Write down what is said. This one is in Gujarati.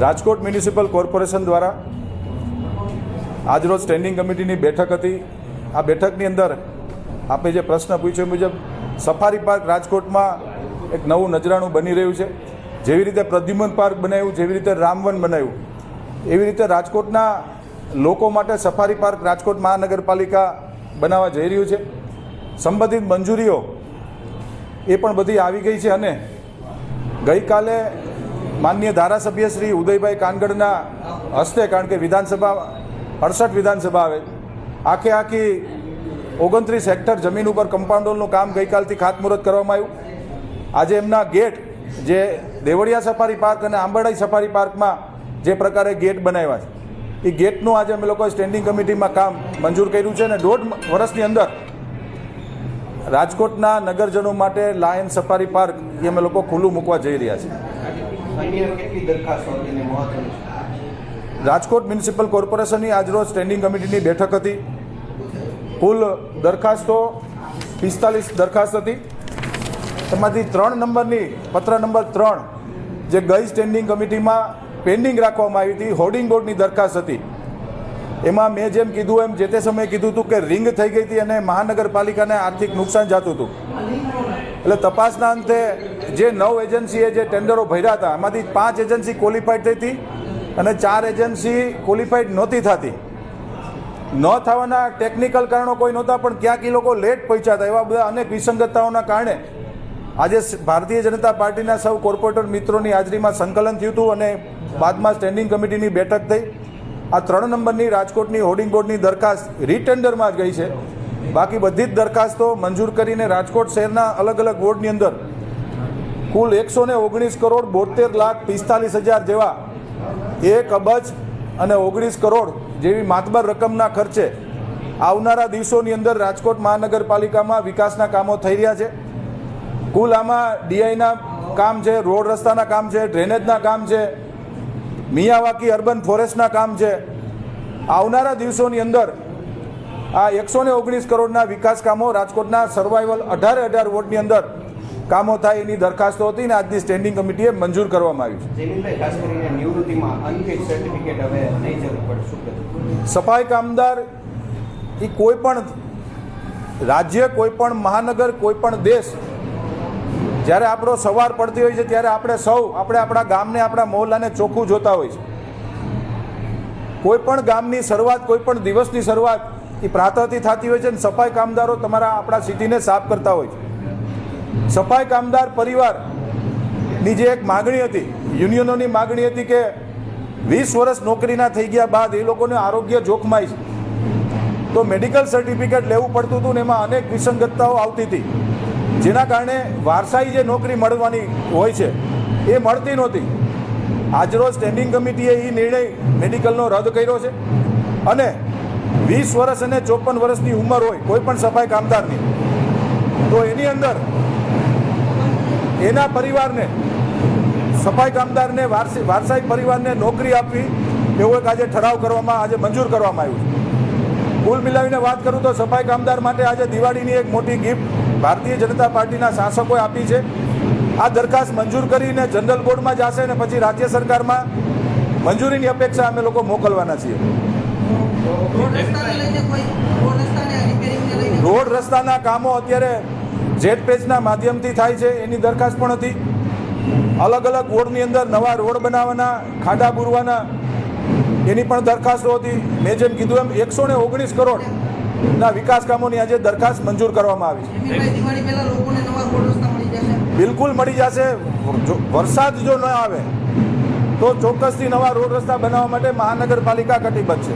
રાજકોટ મ્યુનિસિપલ કોર્પોરેશન દ્વારા આજરોજ સ્ટેન્ડિંગ કમિટીની બેઠક હતી. આ બેઠકની અંદર આપણે જે પ્રશ્ન પૂછ્યો મુજબ સફારી પાર્ક રાજકોટમાં એક નવું નજરાણું બની રહ્યું છે. જેવી રીતે પ્રદ્યુમન પાર્ક બનાવ્યું, જેવી રીતે રામવન બનાવ્યું, એવી રીતે રાજકોટના લોકો માટે સફારી પાર્ક રાજકોટ મહાનગરપાલિકા બનાવવા જઈ રહ્યું છે. સંબંધિત મંજૂરીઓ એ પણ બધી આવી ગઈ છે અને ગઈકાલે માનનીય ધારાસભ્ય શ્રી ઉદયભાઈ કાનગડના હસ્તે, કારણ કે વિધાનસભા, અડસઠ વિધાનસભા આવે આખે આખી ઓગણત્રીસ હેક્ટર જમીન ઉપર કમ્પાઉન્ડરનું કામ ગઈકાલથી ખાતમુહૂર્ત કરવામાં આવ્યું. આજે એમના ગેટ જે દેવળિયા સફારી પાર્ક અને આંબરડાઈ સફારી પાર્કમાં જે પ્રકારે ગેટ બનાવ્યા છે. એ ગેટનું આજે અમે લોકોએ સ્ટેન્ડિંગ કમિટીમાં કામ મંજૂર કર્યું છે અને દોઢ વર્ષની અંદર રાજકોટના નગરજનો માટે લાયન સફારી પાર્ક એ અમે લોકો ખુલ્લું મૂકવા જઈ રહ્યા છીએ. રાજકોટ મ્યુનિસિપલ કોર્પોરેશનની આજરોજ સ્ટેન્ડિંગ કમિટીની બેઠક હતી. કુલ દરખાસ્તો પિસ્તાલીસ દરખાસ્ત હતી. એમાંથી ત્રણ નંબરની, પત્ર નંબર ત્રણ, જે ગઈ સ્ટેન્ડિંગ કમિટીમાં પેન્ડિંગ રાખવામાં આવી હતી, હોર્ડિંગ બોર્ડની દરખાસ્ત હતી. એમાં મેં જેમ કીધું એમ જે તે સમયે કીધું હતું કે રિંગ થઈ ગઈ હતી અને મહાનગરપાલિકાને આર્થિક નુકસાન જાતું હતું. એટલે તપાસના અંતે જે નવ એજન્સીએ જે ટેન્ડરો ભર્યા હતા, એમાંથી પાંચ એજન્સી ક્વોલિફાઈડ થઈ હતી અને ચાર એજન્સી ક્વોલિફાઈડ નહોતી થતી. ન થવાના ટેકનિકલ કારણો કોઈ નહોતા, પણ ક્યાંક એ લોકો લેટ પહોંચ્યા હતા, એવા બધા અનેક વિસંગતતાઓના કારણે. આજે ભારતીય જનતા પાર્ટીના સૌ કોર્પોરેટર મિત્રોની હાજરીમાં સંકલન થયું હતું અને બાદમાં સ્ટેન્ડિંગ કમિટીની બેઠક થઈ. આ ત્રણ નંબરની રાજકોટની હોર્ડિંગ બોર્ડની દરખાસ્ત રીટેન્ડરમાં જ ગઈ છે. બાકી બધી જ દરખાસ્તો મંજૂર કરીને રાજકોટ શહેરના અલગ અલગ વોર્ડની અંદર કુલ એકસો ને ઓગણીસ કરોડ બોતેર લાખ પિસ્તાલીસ હજાર જેવા એક અબજ અને ઓગણીસ કરોડ જેવી માતબર રકમના ખર્ચે આવનારા દિવસોની અંદર રાજકોટ મહાનગરપાલિકામાં વિકાસના કામો થઈ રહ્યા છે. કુલ આમાં ડીઆઈના કામ છે, રોડ રસ્તાના કામ છે, ડ્રેનેજના કામ છે, મિયાવાકી અર્બન ફોરેસ્ટના કામ છે. આવનારા દિવસોની અંદર આ એકસો ને ઓગણીસ કરોડના વિકાસ કામો રાજકોટના સર્વાઈવલ અઢારે અઢાર વોર્ડની અંદર કામો થાય એની દરખાસ્તો હતી ને આજની સ્ટેન્ડિંગ કમિટીએ મંજૂર કરવામાં આવી છે. સફાઈ કામદાર એ કોઈ પણ રાજ્ય કોઈ પણ મહાનગર કોઈ પણ દેશ જ્યારે આપણો સવાર પડતી હોય છે ત્યારે આપણે સૌ આપણે આપણા ગામને આપણા મોહલ્લાને ચોખ્ખું જોતા હોય છે. કોઈ પણ ગામની શરૂઆત કોઈ પણ દિવસની શરૂઆત એ પ્રાતઃથી થતી હોય છે અને સફાઈ કામદારો તમારા આપણા સિટીને સાફ કરતા હોય છે. સફાઈ કામદાર પરિવારની જે એક માગણી હતી, યુનિયનોની માગણી હતી કે વીસ વર્ષ નોકરીના થઈ ગયા બાદ એ લોકોને આરોગ્ય જોખમાય છે. તો મેડિકલ સર્ટિફિકેટ લેવું પડતું હતું ને એમાં અનેક વિસંગતતાઓ આવતી હતી. જેના કારણે વારસાઈ જે નોકરી મળવાની હોય છે, એ મળતી નહોતી. આજરોજ સ્ટેન્ડિંગ કમિટીએ એ નિર્ણય મેડિકલનો રદ કર્યો છે. અને વીસ વર્ષ અને ચોપન વર્ષની ઉંમર હોય, કોઈ પણ સફાઈ કામદારની. તો એની અંદર એના પરિવારને, સફાઈ કામદારને, વારસી, વારસાઈ પરિવારને નોકરી આપવી, એવો એક આજે ઠરાવ કરવામાં, આજે મંજૂર કરવામાં આવ્યું છે. કુલ મિલાવીને વાત કરું તો સફાઈ કામદાર માટે આજે દિવાળીની એક મોટી ગિફ્ટ ભારતીય જનતા પાર્ટીના શાસકોએ આપી છે. આ દરખાસ્ત મંજૂર કરીને જનરલ બોર્ડમાં જશે અને પછી રાજ્ય સરકારમાં મંજૂરીની અપેક્ષા અમે લોકો મોકલવાના છીએ. રોડ રસ્તાને લઈને કોઈ રોડ રસ્તાને રિપેરિંગને લઈને? રોડ રસ્તાના કામો અત્યારે જેટ પેજના માધ્યમથી થાય છે એની દરખાસ્ત પણ હતી. અલગ અલગ વોર્ડની અંદર નવા રોડ બનાવવાના ખાડા પૂરવાના એની પણ દરખાસ્તો હતી. મેં જેમ કીધું એમ એકસો ને ઓગણીસ કરોડના વિકાસ કામોની આજે દરખાસ્ત મંજૂર કરવામાં આવી છે. જમીનભાઈ દિવાળી પહેલા લોકોને નવા રોડ રસ્તા મળી જશે? બિલકુલ મળી જશે. વરસાદ જો ન આવે તો ચોક્કસથી નવા રોડ રસ્તા બનાવવા માટે મહાનગરપાલિકા કટિબદ્ધ છે.